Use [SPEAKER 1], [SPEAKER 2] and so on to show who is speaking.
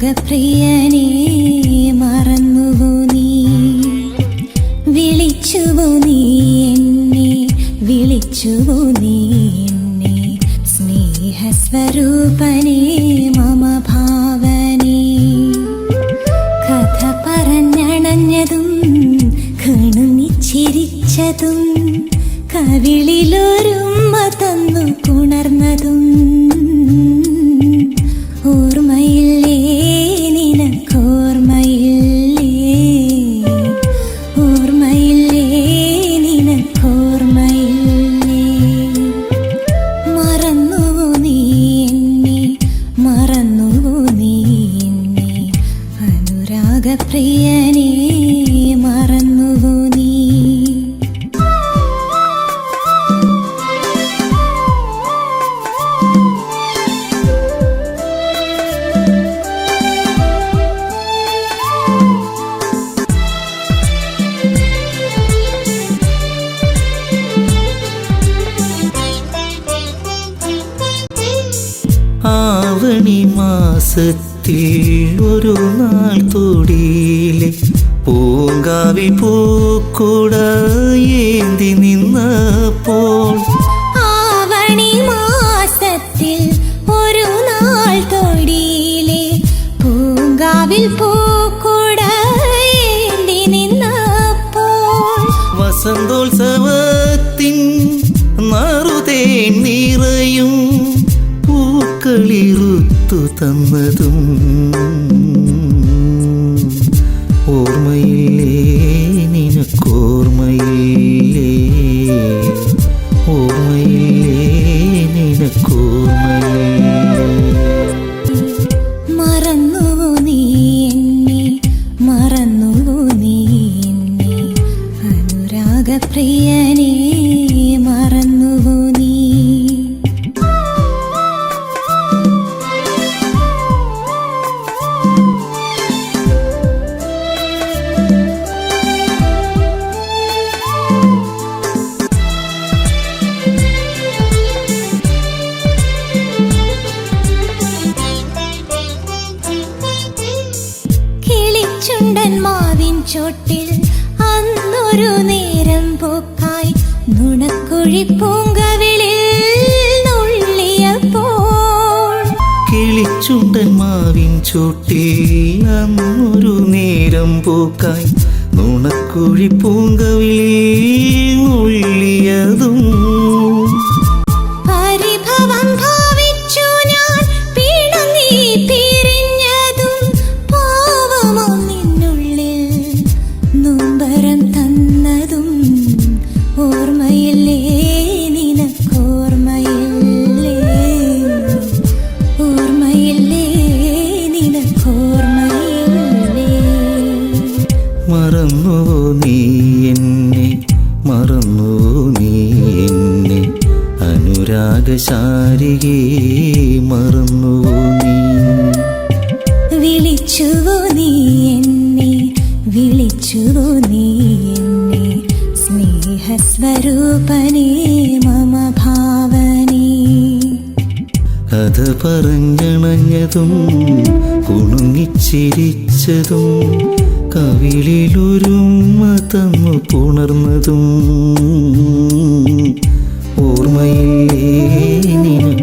[SPEAKER 1] ത്യാഗപ്രിയനെ മറന്നുവോ നീ? വിളിച്ചുവോ നീ എന്നെ? വിളിച്ചുവോ നീ എന്നെ? സ്നേഹസ്വരൂപനെ മമ ഭാവനെ കഥ പറഞ്ഞണഞ്ഞതും കണുമിച്ചിരിച്ചതും കവിളിലൊരുമ്മ തന്നു കുണർന്നതും അനുരാഗപ്രിയനെ മറന്നുവോ നീ?
[SPEAKER 2] ആവണി മാസത്തിൽ ഒരു നാൾ തൊടിയിലെ പൂങ്കാവി പൂക്കുട ഏന്തി നിന്നപ്പോൾ പൂക്കളിറുത്തു തന്നതും ഓർമ്മയില്ലേ നിനക്കോർമ്മയില്ലേ? ഓർമ്മയില്ലേ നിനക്കോർമ്മയില്ലേ?
[SPEAKER 1] മറന്നു നീ എന്നെ? മറന്നുവോ നീ എന്നെ? അനുരാഗപ്രിയനെ മറന്നുവോ മാവിൻ ചോട്ടിൽ അന്നൊരു നേരം പോക്കായി നുണക്കുഴി പൂങ്കവിളിൽ നുള്ളിയപ്പോൾ
[SPEAKER 2] കിളിച്ചുണ്ടൻ മാവിൻ ചോട്ടിൽ അന്നൊരു നേരം പോക്കായി നുണക്കുഴി പൂങ്കവിളിൽ ഉള്ളിയതും മറന്നുവോ നീ എന്നെ? മറന്നു നീ എന്നെ? അനുരാഗശാരികെ മറന്നു നീ?
[SPEAKER 1] വിളിച്ചുവോ നീ എന്നെ? വിളിച്ചുവോ നീ എന്നെ? സ്നേഹസ്വരൂപനേ മമ ഭാവനേ
[SPEAKER 2] അത് പറഞ്ഞണഞ്ഞതും കുണുങ്ങിച്ചിരിച്ചതും കവിളിലൊരുമ തന്നു പുണർന്നതും ഓർമ്മയിൽ നിന